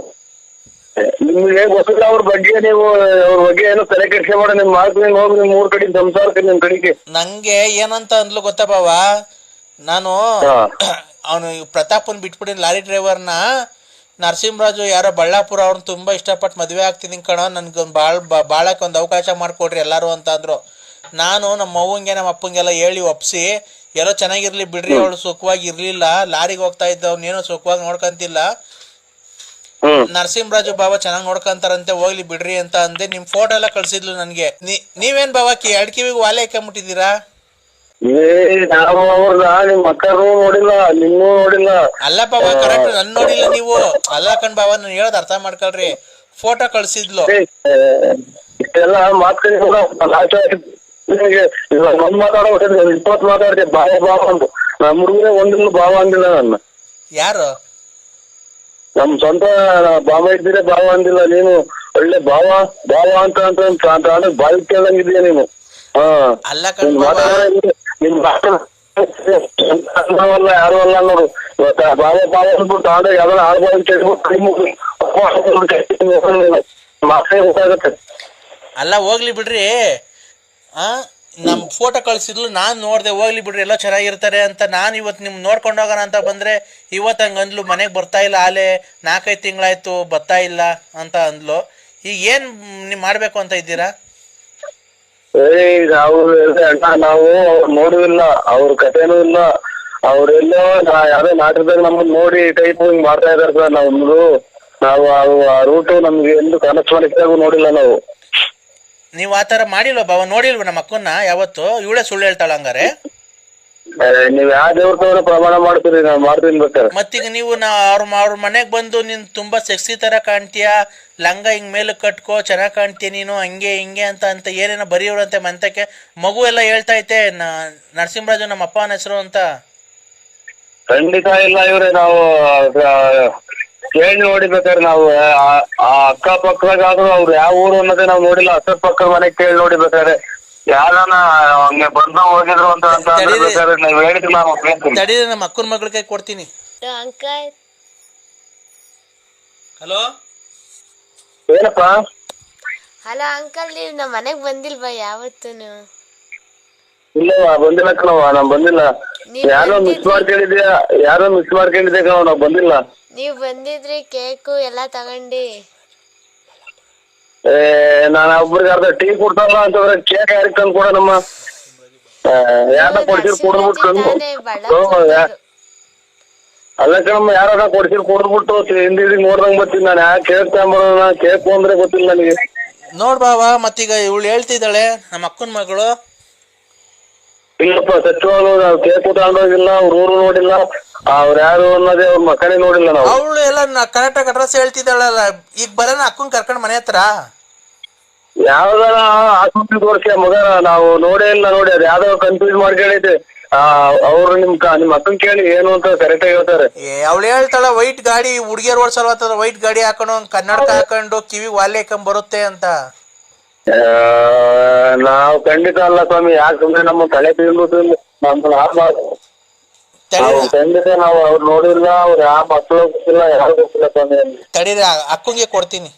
ನಿಮ್ಗೆ ಗೊತ್ತಿಲ್ಲ ಅವ್ರ ಬಗ್ಗೆ ನೀವು ಅವ್ರ ಬಗ್ಗೆ ಏನೋ ತಲೆ ಕೆಡಿಸಿ ಮಾಡ ನಿಮ್ ಮಾಡ್ತೀನಿ ಹೋಗಿ ನಿಮ್ ಊರ್ ಕಡೆ ಸಂಸಾರಕ್ಕೆ ನಿಮ್ ಕಡೆಗೆ. ನಂಗೆ ಏನಂತ ಅಂದ್ಲು ಗೊತ್ತಾ ಬಾವ? ನಾನು ಹಾ. ಅವನು ಪ್ರತಾಪನ್ ಬಿಟ್ಬಿಟ್ಟಿನ ಲಾರಿ ಡ್ರೈವರ್ನ ನರಸಿಂಹರಾಜು ಯಾರೋ ಬಳ್ಳಾಪುರ ಅವ್ರನ್ನ ತುಂಬಾ ಇಷ್ಟಪಟ್ಟು ಮದುವೆ ಆಗ್ತಿದ್ದೀನಿ ಕಣೋ. ನನಗೊಂದು ಭಾಳ ಭಾಳಕ್ಕೆ ಒಂದು ಅವಕಾಶ ಮಾಡಿಕೊಡ್ರಿ ಎಲ್ಲರೂ ಅಂತ ಅಂದ್ರು. ನಾನು ನಮ್ಮ ಅವ್ವಂಗೆ ನಮ್ಮ ಅಪ್ಪಂಗೆಲ್ಲ ಹೇಳಿ ಒಪ್ಪಿಸಿ ಎಲ್ಲೋ ಚೆನ್ನಾಗಿರ್ಲಿ ಬಿಡ್ರಿ ಅವಳು ಸುಖವಾಗಿ ಇರ್ಲಿಲ್ಲ. ಲಾರಿಗೆ ಹೋಗ್ತಾ ಇದ್ದ ಅವ್ನೇನೋ ಸುಖವಾಗಿ ನೋಡ್ಕಂತಿಲ್ಲ. ನರಸಿಂಹರಾಜು ಬಾಬಾ ಚೆನ್ನಾಗಿ ನೋಡ್ಕಂತಾರಂತೆ ಹೋಗ್ಲಿ ಬಿಡ್ರಿ ಅಂತ ಅಂದೆ. ನಿಮ್ ಫೋಟೋ ಎಲ್ಲ ಕಳ್ಸಿದ್ಲು ನನ್ಗೆ. ನೀವೇನ್ ಬಾಬಾ ಕಿ ಎರಡ್ ಕಿವಿಗೆ ವಾಲೆ ಹಾಕೊಂಬಿಟ್ಟಿದ್ದೀರಾ ಏ ನಾವು ಅವ್ರನ್ನ ನಿಮ್ ಮಕ್ಕಳು ನೋಡಿಲ್ಲ ನಿನ್ನೂ ನೋಡಿಲ್ಲ. ಅಲ್ಲ ಬಾಬಾ ಕರೆಕ್ಟ್ ನನ್ ನೋಡಿಲ್ಲ ನೀವು. ಅಲ್ಲ ಕಣ್ ಬಾಬಾ ನಾನು ಹೇಳೋದು ಅರ್ಥ ಮಾಡ್ಕೊಳ್ರಿ. ಫೋಟೋ ಕಳ್ಸಿದ್ಲು. ಏ, ಇಷ್ಟೆಲ್ಲ ಲಾಸ್ಟ್ ಒಂದ್ ಮಾತಾಡೋ ಇಪ್ಪತ್ತು ಮಾತಾಡ್ತೀವಿ ಬಾವ ಬಾವ ಅಂತ ನಮ್ ಹುಡುಗರೇ ಒಂದಿನ ಬಾವ ಅಂದಿಲ್ಲ ನನ್ನ. ಯಾರು? ನಮ್ ಸ್ವಂತ ಬಾವ ಇದ್ದೀರ ಬಾವ ಅಂದಿಲ್ಲ. ನೀನು ಒಳ್ಳೆ ಬಾವ ಬಾವ ಅಂತ ಅಂತ ಅಂತ ಅಂತ ಬಾಯಿ ಕೇಳಂಗಿದೀಯ ನೀನು? ಹಾ. ಅಲ್ಲ ಕಣ್ ನಿನ್ ಬಾಬಾ. ಮಾತಾಡೋ ಮಾತಾಡೋ ಅಲ್ಲ ಯಾರು ಅಲ್ಲ ನೋಡು. ಬಾವ ಬಾವ ಅಂದ್ಬಿಟ್ಟು ಗೊತ್ತಾಗತ್ತೆ. ಅಲ್ಲ, ಹೋಗ್ಲಿ ಬಿಡ್ರಿ. ಆ, ನಮ್ ಫೋಟೋ ಕಳ್ಸಿದ್ಲು, ನಾನ್ ನೋಡ್ದೆ, ಹೋಗ್ಲಿ ಬಿಡ್ರಿ, ಎಲ್ಲ ಚೆನ್ನಾಗಿರ್ತಾರೆ ಅಂತ ನಾನ್ ಇವತ್ ನಿಮ್ ನೋಡ್ಕೊಂಡು ಹೋಗೋಣ ಅಂತ ಬಂದ್ರೆ ಇವತ್ ಹಂಗ ಅಂದ್ಲು, ಮನೆಗ್ ಬರ್ತಾ ಇಲ್ಲ, ಆಲೆ ನಾಲ್ಕೈದು ತಿಂಗಳಾಯ್ತು ಬರ್ತಾ ಇಲ್ಲ ಅಂತ ಅಂದ್ಲು. ಈಗ ಏನ್ ನೀವು ಮಾಡ್ಬೇಕು ಅಂತ ಇದ್ದೀರಾ? ಏಯ್ ನಾವು ಅಣ್ಣ ನಾವು ಅವ್ರ್ ನೋಡುವಿಲ್ಲ ಅವ್ರ ಕಥೆನೂ ಇಲ್ಲ. ಅವ್ರೆಲ್ಲೋ ನಾ ಯಾವ್ದೋ ನಾಟಕದಾಗ ನಮ್ಮನ್ನ ನೋಡಿ ಟೈಪ್ ಹಿಂಗ್ ಮಾಡ್ತಾ ಇದಾರೆ ಸರ್ ನಮ್ದು. ನಾವು ಆ ರೂಟು ನಮ್ಗೆ ಕನಸು ಮನಸ್ಸಾಗೂ ನೋಡಿಲ್ಲ ನಾವು. ನೀವ್ ಆತರ ಮಾಡಿಲ್ವ ಬಾವ ನೋಡಿಲ್ವ ನಮ್ಮ ಅಕ್ಕನ್ನ ಯಾವತ್ತು? ಇವಳೇ ಸುಳ್ಳು ಹೇಳ್ತಾಳ ಹಂಗಾರೆ ಏ, ನೀವ್ ಯಾವ ದೇವ್ರ ತವರ ಪ್ರಮಾಣ ಮಾಡ್ತೀರಿ ನಾವ್ ಮಾಡ್ತೀನಿ ಬೇಕಾರೆ. ಮತ್ತೀಗ ನೀವು ನಾ ಅವ್ರ ಅವ್ರ ಮನೆಗ್ ಬಂದು ನೀನ್ ತುಂಬಾ ಸೆಕ್ಸಿ ತರ ಕಾಣ್ತೀಯ? ಲಂಗ ಹಿಂಗ್ ಮೇಲೆ ಕಟ್ಕೋ ಚೆನ್ನಾಗ್ ಕಾಣ್ತೀಯ ನೀನು ಹಂಗೆ ಹಿಂಗೆ ಅಂತ ಅಂತ ಏನೇನೋ ಬರೆಯೋರಂತೆ ಮಂತಕ್ಕೆ. ಮಗು ಎಲ್ಲ ಹೇಳ್ತಾ ಐತೆ ನ- ನರಸಿಂಹರಾಜು ನಮ್ಮ ಅಪ್ಪನ ಹೆಸರು ಅಂತ. ಖಂಡಿತ ಇಲ್ಲ ಇವ್ರೆ ನಾವು ಆ, ಕೇಳಿ ನೋಡಿಬೇಕಾದ್ರೆ ನಾವು ಆ- ಆ ಅಕ್ಕ ಪಕ್ಕದಾಗ ಆದ್ರೂ ಅವ್ರು ಯಾವ ಊರು ಅನ್ನೋದೇ ನಾವು ನೋಡಿಲ್ಲ ಅಕ್ಕ ಪಕ್ಕ ಮನೆ ಕೇಳಿ ನೋಡಿಬೇಕಾದ್ರೆ ಯಾರನ್ನ ಹಂಗೆ ಬಂದು ಹೋಗಿದ್ರು ಅಂತ ಅಂತ ಅಂದ್ರೆ ತಡೀರಿ. ಬೇಕಾದ್ರೆ ನೀವು ಹೇಳಿದ್ರೆ ನಾನು ಕೇಳ್ತೀನಿ. ತಡೀರಿ ನಮ್ಮ ಅಕ್ಕನ ಮಗಳ ಕೈ ಕೊಡ್ತೀನಿ. ಅಂಕಲ್. ಹಲೋ? ಏನಪ್ಪ? ಹಲೋ ಅಂಕಲ್ ನೀವು ನಮ್ಮ ಮನೆಗೆ ಬಂದಿಲ್ವಾ ಯಾವತ್ತೂ ಇಲ್ಲವ ಬಂದಿಲ್ಲ ಕಣವ ನಾವ್ ಬಂದಿಲ್ಲ. ನೀವ್ ಯಾರೋ ಮಿಸ್ ಮಾಡ್ಕೊಂಡಿದ್ಯಾ? ಯಾರೋ ಮಿಸ್ ಮಾಡ್ಕೊಂಡಿದ್ದೆ ಕಣವ ನಾವ್ ಬಂದಿಲ್ಲ. ನೀವು ಬಂದಿದ್ರಿ ಕೇಕು ಎಲ್ಲ ತಗೊಂಡು. ಏ ನಾನು ಒಬ್ರಿಗೆ ಅರ್ಧ ಟೀ ಕೊಡ್ತಾರಲ್ಲ ಅಂತಂದ್ರೆ ಕೇಕ್ ಯಾರಿಗೆ ತಂದು ಕೊಡ ನಮ್ಮ? ಯಾರನ್ನ ಕೊಡ್ಸಿರ್ ಕುಡಿದ್ಬಿಟ್ಟು ಯಾ- ಅಲ್ಲ ಕಣಮ್ಮ ಯಾರನ್ನ ಕೊಡ್ಸಿರ್ ಕುಡಿದ್ಬಿಟ್ಟು ಹಿಂದಿ ನೋಡ್ದಂಗ್ ಬರ್ತೀನಿ ನಾನು. ಯಾಕೆ ಕೇಕ್ ತಗೊಂಬರೋಣ ಕೇಕ್ ಅಂದ್ರೆ ಗೊತ್ತಿಲ್ಲ ನನಗೆ. ನೋಡ್ ಬಾವ ಮತ್ತೀಗ ಇವಳು ಹೇಳ್ತಿದ್ದಾಳೆ ನಮ್ಮ ಅಕ್ಕನ ಮಗಳು. ಇಲ್ಲಪ್ಪ ಸಚಿವ ಕೇಕ್ ಕೇಕ್ ತಗೊಂಡೋಗಿಲ್ಲ ಅವ್ರ ಊರು ನೋಡಿಲ್ಲ. ಅವ್ರ ಯಾರು ಅನ್ನೋದೇ ಅವ್ರ ಮಕ್ಕಳೇ ನೋಡಿಲ್ಲ ನಾವು. ಅವಳು ಎಲ್ಲ ಕರೆಕ್ಟಾಗಿ ಅಡ್ರೆಸ್ ಹೇಳ್ತಿದ್ದಾಳಲ್ಲ. ಈಗ ಬರೋಣ ಅಕ್ಕನ್ ಕರ್ಕೊಂಡು ಮನೆ ಹತ್ರ. ಯಾವ್ದಾರ ಆಸ್ಪತ್ರೆ ತೋರಿಸಿ ಮಗ ನಾವು ನೋಡೇ ಇಲ್ಲ ನೋಡಿ ಅದ್ ಯಾವ್ದೋ ಕನ್ಫ್ಯೂಸ್ ಮಾಡ್ಕೊಂಡೈತೆ ಆ ಅವ್ರು ನಿಮ್ ಕ- ನಿಮ್ ಅಕ್ಕನ್ ಕೇಳಿ ಏನು ಅಂತ ಕರೆಕ್ಟ್ ಆಗಿ ಹೇಳ್ತಾರೆ. ಏ ಅವಳು ಹೇಳ್ತಾಳ ವೈಟ್ ಗಾಡಿ ಹುಡುಗಿಯರ್ ಓಡ್ಸಲ್ವತ್ತದ ವೈಟ್ ಗಾಡಿ ಹಾಕೊಂಡು ಒಂದ್ ಕನ್ನಡಕ ಹಾಕೊಂಡು ಕಿವಿ ವಾಲೆ ಹಾಕೊಂಡ್ ಬರುತ್ತೆ ಅಂತ. ಆ, ನಾವು ಖಂಡಿತ ಅಲ್ಲ ಸ್ವಾಮಿ ಯಾಕೆ ಸುಮ್ನೆ ನಮ್ಮ ತಲೆ ತಿಂದು ನಮ್ಮ ಹಾಳ್ ಮಾಡ್- ತಡಿ ನಾವು ಖಂಡಿತ ನಾವು ಅವ್ರು ನೋಡಿಲ್ಲ ಅವ್ರು ಯಾವ ಮಕ್ಕಳು ಗೊತ್ತಿಲ್ಲ ಯಾರು ಗೊತ್ತಿಲ್ಲ ಸ್ವಾಮಿ. ತಡೀರಿ ಅಕ್ಕಂಗೆ ಕೊಡ್ತೀನಿ.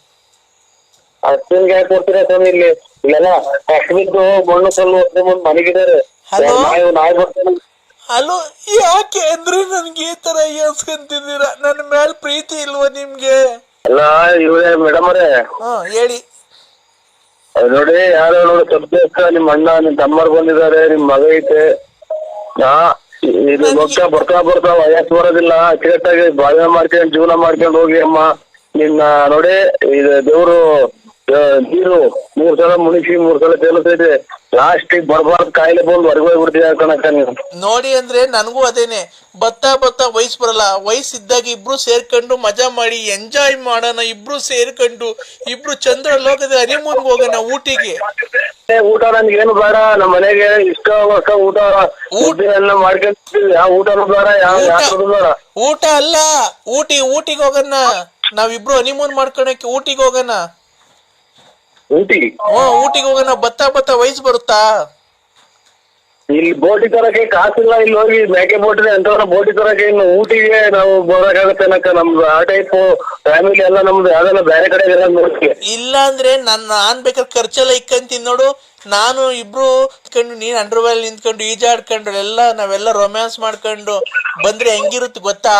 ಅಕ್ಕಂಗೆ ಯಾಕೆ ಕೊಡ್ತೀರ ಸ್ವಾಮಿ ಇಲ್ಲಿ? ಇಲ್ಲೆಲ್ಲ ಬಿದ್ದು ಮಣ್ಣು ಕಲ್ಲು ಹೊತ್ತು ಮುಂದೆ ಮನೆಗಿದ್ದಾರೆ Hello? ನಾಯಿ ನಾಯಿ ಬರ್ತಾರೆ ಅಲೋ ಯಾಕೆ ಅಂದ್ರೆ ನನ್ಗೆ ಈ ತರ ಏಸ್ಕೊಂತಿದ್ದೀರಾ ನನ್ನ ಮೇಲೆ ಪ್ರೀತಿ ಇಲ್ವಾ ನಿಮ್ಗೆ? ಅಲ್ಲ ಇವ್ರೆ ಮೇಡಮ್ ಅವರೇ. ಹೇಳಿ. ನೋಡಿ ಯಾರೋ ನೋಡಿ ಸಬ್ಜೆಕ್ಟ್ ನಿಮ್ಮ ಅಣ್ಣ ನಿಮ್ ತಮ್ಮರ್ ಬಂದಿದ್ದಾರೆ ನಿಮ್ ಮಗ ಐತೆ. ಇದು ರೊಕ್ಕ ಬರ್ತಾ ಬರ್ತಾ ವಯಸ್ಸು ಬರೋದಿಲ್ಲ. ಅಚ್ಚುಕಟ್ಟಾಗಿ ಬಾಳ್ವೆ ಮಾಡ್ಕೊಂಡು ಜೀವನ ಮಾಡ್ಕೊಂಡು ಹೋಗಿ ಅಮ್ಮ. ನಿನ್ನ ನೋಡಿ ಇದು ದೇವ್ರು ನೀರು ಮೂರ್ ಸಲ ಮುನಿಸಿ ಮೂರ್ ಸಲ ತೇಲಿಸೈತೆ ಲಾಸ್ಟ್ ಬರಬಾರ್ದು ಕಾಯಿಲೆ ಬಂದು ಹೊರಗೆ ಹೋಗ್ಬಿಡ್ತೀಯ ಕಣಕ್ಕ ನೀವು ನೋಡಿ ಅಂದ್ರೆ ನನಗೂ ಅದೇನೆ. ಬತ್ತಾ ಬತ್ತಾ ವಯಸ್ಸು ಬರಲ್ಲ. ವಯಸ್ಸಿದ್ದಾಗ ಇಬ್ರು ಸೇರ್ಕೊಂಡು ಮಜಾ ಮಾಡಿ ಎಂಜಾಯ್ ಮಾಡೋಣ. ಇಬ್ರು ಸೇರ್ಕೊಂಡು ಇಬ್ರು ಚಂದ್ರ ಲೋಕದ ಹನಿಮೂನ್ಗೆ ಹೋಗೋಣ ಊಟಿಗೆ. ಏ, ಊಟ ನನ್ಗೆ ಏನು ಬೇಡ. ನಮ್ಮ ಮನೆಗೆ ಇಷ್ಟ ವರ್ಷ ಊಟ. ಊಟ ಎಲ್ಲ ಮಾಡ್ಕೊಂತೀವಿ ಯಾವ ಊಟ ಬೇಡ ಯಾವ ಯಾವ್ದು ಬೇಡ. ಊಟ ಅಲ್ಲ. ಊಟಿ ಊಟಿಗೆ ಹೋಗೋಣ. ನಾವಿಬ್ರು ಹನಿಮೂನ್ ಮಾಡ್ಕೊಳಕ್ಕೆ ಊಟಿಗೆ ಹೋಗೋಣ. ಊಟಿ ಹ್ಮ್ ಊಟಿಗೆ ಹೋಗೋಣ ಬತ್ತಾ ಬತ್ತಾ ವಯಸ್ಸು ಬರುತ್ತಾ? ಇಲ್ಲಿ ಬೋಟಿ ತರಕ್ಕೆ ಕಾಸಿಲ್ಲ ಇಲ್ಲಿ ಹೋಗಿ ಮೇಕೆ ಬೋಟಿದೆ ಅಂತವ್ರ ಬೋಟಿ ತರಕ್ಕೆ ಇನ್ನು ಊಟಿಗೆ ನಾವು ಬರೋಕ್ಕಾಗತ್ತೆ ಅನ್ನಕ ನಮ್ದು ಆ ಟೈಪ್ ಫ್ಯಾಮಿಲಿ ಎಲ್ಲ ನಮ್ದು ಯಾವ್ದೆಲ್ಲ ಬೇರೆ ಕಡೆ ಎಲ್ಲ ನೋಡ್ತೀವಿ. ಇಲ್ಲ ಅಂದ್ರೆ ನನ್ನ ನಾನ್ ಬೇಕಾದ್ರೆ ಖರ್ಚೆಲ್ಲ ಇಕ್ಕಂತೀನಿ ನೋಡು. ನಾನು ಇಬ್ರು ಇಟ್ಕೊಂಡು ನೀನ್ ಅಂಡರ್ವೇಲ್ ನಿಂತ್ಕೊಂಡು ಈಜಾಡ್ಕೊಂಡು ಎಲ್ಲ ನಾವೆಲ್ಲ ರೊಮ್ಯಾನ್ಸ್ ಮಾಡ್ಕೊಂಡು ಬಂದ್ರೆ ಹೆಂಗಿರುತ್ತೆ ಗೊತ್ತಾ?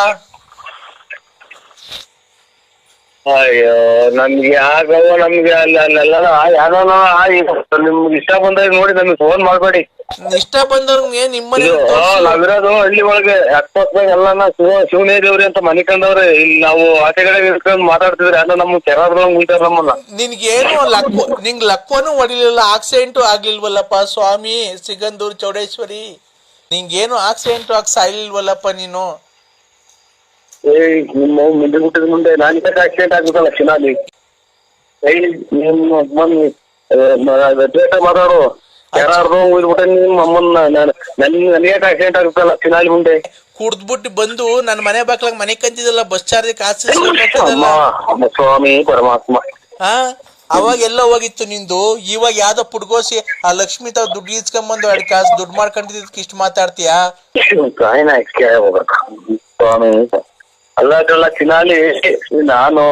ಅಯ್ಯೋ ನಮ್ಗೆ ಯಾಕವ ನಮ್ಗೆ ಅಲ್ಲಿ ಅಲ್ಲೆಲ್ಲ ಯಾವ್ದೋ ನಿಮ್ಗೆ ಇಷ್ಟ ಬಂದಾಗ ನೋಡಿ ನಮ್ಗೆ ಫೋನ್ ಮಾಡಬೇಡಿ. ಇಷ್ಟ ಬಂದವ್ರಿಗೆ ನಿಮ್ಮನೆ ನಾವಿರೋದು ಹಳ್ಳಿ ಒಳಗೆ ಅಕ್ಕಪಕ್ಕದಾಗ ಎಲ್ಲ ಶಿವ ಶಿವನೇ ದೇವ್ರಿ ಅಂತ ಮನೆ ಕಂಡವ್ರೆ ಇಲ್ಲಿ ನಾವು ಆಚೆ ಕಡೆ ಇಟ್ಕೊಂಡು ಮಾತಾಡ್ತಿದ್ರೆ ಯಾರೋ ನಮ್ಮ ಕೆರಾದ್ರೊಳಗೆ ಉಳ್ತಾರ ನಮ್ಮನ್ನ. ನಿನ್ಗೇನು ಲಕ್ವ ನಿಂಗ್ ಲಕ್ವನು ಹೊಡಿಲಿಲ್ಲ ಆಕ್ಸಿಡೆಂಟು ಆಗ್ಲಿಲ್ವಲ್ಲಪ್ಪ ಸ್ವಾಮಿ ಸಿಗಂದೂರ್ ಚೌಡೇಶ್ವರಿ. ನಿಂಗೇನು ಆಕ್ಸಿಡೆಂಟು ಆಗಿ ಸಾಯ್ಲಿಲ್ವಲ್ಲಪ್ಪ ನೀನು. ಏ ನಿಮ್ಮ ಮುಂದೆ ಹುಟ್ಟಿದ ಮುಂದೆ ನಾನು ಇದಕ್ಕೆ ಆಕ್ಸಿಡೆಂಟ್ ಆಗುತ್ತಲ್ಲ ಚಿನಾಲಿ ಏಯ್ ನಿಮ್ಮ ಅಮ್ಮನ್ ದ್ವೇಷ ಮಾತಾಡು ಯಾರು ಹೋಗ್ಬಿಟ್ಟೆ ನಿಮ್ಮ ಅಮ್ಮನ್ನ ನಾನು ನನ್ ನನಗೆ ಆಕ್ಸಿಡೆಂಟ್ ಆಗುತ್ತಲ್ಲ ಚಿನಾಲಿ ಮುಂದೆ. ಕುಡ್ದ್ಬಿಟ್ಟು ಬಂದು ನನ್ನ ಮನೆ ಬಾಕ್ಲಾಗ ಮನೆ ಕಂತಿದಿಲ್ಲ ಬಸ್ ಚಾರ್ಜ್ ಕಾಸು ಅಮ್ಮ ಅಮ್ಮ ಸ್ವಾಮಿ ಪರಮಾತ್ಮ. ಹಾ ಅವಾಗ ಎಲ್ಲ ಹೋಗಿತ್ತು ನಿಂದು. ಇವಾಗ ಯಾವ್ದೋ ಪುಡ್ಗೋಸಿ ಆ ಲಕ್ಷ್ಮಿ ತಾವ್ ದುಡ್ಡು ಇಸ್ಕೊಂಬಂದು ಎರಡು ಕಾಸು ದುಡ್ಡು ಮಾಡ್ಕೊಂಡಿದ್ದಕ್ಕೆ ಇಷ್ಟು ಮಾತಾಡ್ತೀಯಾ? ಕಾಯಿನ ಸ್ವಾಮಿ ಅಲ್ಲ ಚಿನಾಲಿ ನಾನು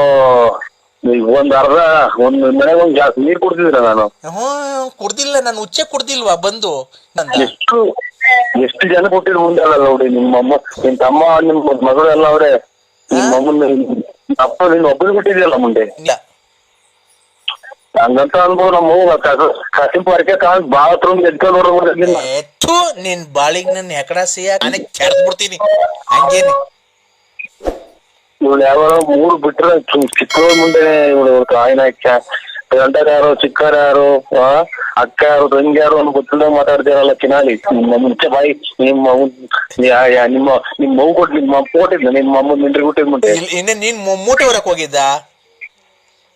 ಒಂದ್ ಅರ್ಧ ಒಂದ್ ಮನೆಗೆ ಒಂದ್ ಜಾಸ್ತಿ ನೀರ್ ಕುಡ್ತಿದ್ರ ನಾನು? ಹ್ಮ್ ಕುಡ್ದಿಲ್ಲ ನಾನು ಉಚ್ಚೆ ಕುಡ್ದಿಲ್ವಾ ಬಂದು? ಎಷ್ಟು ಎಷ್ಟು ಜನ ಕೊಟ್ಟಿದ್ರು ಮುಂದೆ ಅಲ್ಲ ನೋಡಿ ನಿಮ್ಮ ಅಮ್ಮ ನಿಮ್ ತಮ್ಮ ನಿಮ್ ಮಗಳು ಎಲ್ಲ ಅವ್ರೆ. ನಿಮ್ಮ ಅಮ್ಮ ನಿಮ್ ಅಪ್ಪ ನಿನ್ ಒಬ್ಬರು ಬಿಟ್ಟಿದ್ಯಲ್ಲ ಮುಂದೆ? ಇಲ್ಲ. ಹಂಗಂತ ಅನ್ಬೋದು ನಮ್ಮ ಕಸ- ಕಸಿಂಪ್ ಅರ್ಕೆ ಕಾಲ್ ಹತ್ರ ಎದ್ಕೊಂಡು ನೋಡ್ಬೋದು ಎತ್ತು ನಿನ್ ಬಾಳಿಗ್ ನನ್ ಹೆಕಡ ಸಿಯ ನನಗೆ ಕೆಡ್ದ್ ಬಿಡ್ತೀನಿ. ಹಂಗೇನೆ. ಇವಳು ಯಾವ ಮೂರು ಬಿಟ್ರೆ ಚಿಕ್ಕವ್ರ ಮುಂದೆ ಇವಳು ಕಾಯಿನ ಗಂಡರ ಯಾರು ಚಿಕ್ಕರ ಯಾರು ಅಕ್ಕ ಯಾರು ತಂಗಿ ಯಾರು ಅನ್ನೋ ಗೊತ್ತಿಲ್ಲ ಮಾತಾಡ್ತೀರಲ್ಲ ಕಿನಾಲಿ. ನಿಮ್ಮ ಮುಂಚೆ ಬಾಯಿ ನಿಮ್ಮ ನಿಮ್ಮ ನಿಮ್ಮ ಮಗು ಕೊಟ್ಟು ನಿಮ್ಮ ಅಮ್ಮ ಕೊಟ್ಟಿದ್ಲ ನಿಮ್ಮ ಅಮ್ಮ ನಿಂಡ್ರಿ ಕೊಟ್ಟಿದ್ ಮುಂಚೆ ಇನ್ನೇ ನೀನ್ ಮೂಟೆ ಹೊರಕ್ ಹೋಗಿದ್ದ?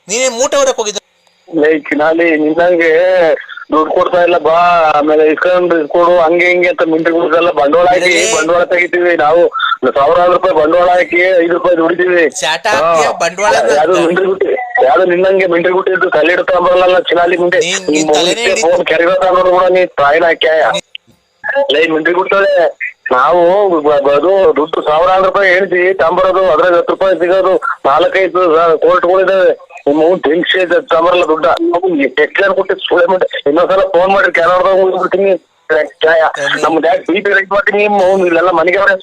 ನೀನೇ ಮೂಟೆ ಹೊರಕ್ ಹೋಗಿದ್ದ? ಲೇ ಕಿನಾಲಿ ನಿನ್ನಂಗೆ ದುಡ್ಡು ಕೊಡ್ತಾ ಇಲ್ಲ ಬಾ ಆಮೇಲೆ ಇಸ್ಕೊಂಡು ಕೊಡು ಹಂಗೆ ಹಿಂಗೆ ಅಂತ ಮಿಂಟ್ರಿ ಎಲ್ಲಾ ಬಂಡವಾಳ ಹಾಕಿ ಬಂಡವಾಳ ತೆಗಿತೀವಿ ನಾವು. ಸಾವಿರಾರು ರೂಪಾಯಿ ಬಂಡವಾಳ ಹಾಕಿ ಐದು ರೂಪಾಯಿ ದುಡಿತೀವಿ. ಯಾರು ಯಾವ್ದು ಮಿಂಟ್ರಿ ಗುಟ್ಟಿ ಯಾವ್ದು ನಿನ್ನಂಗೆ ಮಿಂಟ್ರಿ ಗುಟ್ಟಿದ್ದು ಇಡ್ತಾ ಬರಲ್ಲ ಚಿನಾಲಿ ಮುಂದೆ. ಫೋನ್ ಕೆರೆಗತ್ತ ಅನ್ನೋದು ಕೂಡ ನೀ ಟ್ರೈನ್ ಹಾಕ್ಯಾಯ ಲೈ ಮಿಂಟ್ರಿ ಗುಡ್ತದೆ ನಾವು ಅದು ದುಡ್ಡು ಸಾವಿರಾರು ರೂಪಾಯಿ ಹೇಳ್ತೀವಿ ತಂಬರೋದು ಅದ್ರಾಗ ಹತ್ತು ರೂಪಾಯಿ ಸಿಗೋದು ನಾಲ್ಕೈದು ಕೋರ್ಟ್ಗಳಿದಾವೆ ನಿಮ್ಮ ಡ್ರಿಂಕ್ಸ್ ತಂಬರಲ್ಲ ದುಡ್ಡ. ಎಷ್ಟು ಜನ ಕೊಟ್ಟಿದ್ದು ಸುಳೆ ಇನ್ನೊಂದ್ಸಲ ಫೋನ್ ಮಾಡಿ ಕ್ಯಾನರ್ದಾಗ ಹೋಗ್ಬಿಡ್ತೀನಿ. ನಮ್ಮ ಡ್ಯಾಡ್ ಬಿ ಪಿ ರೈಟ್ ಮಾಡ್ತೀನಿ? ನಿಮ್ಮ ಇಲ್ಲೆಲ್ಲ ಮನೆಗೆ ಅವ್ರೆ.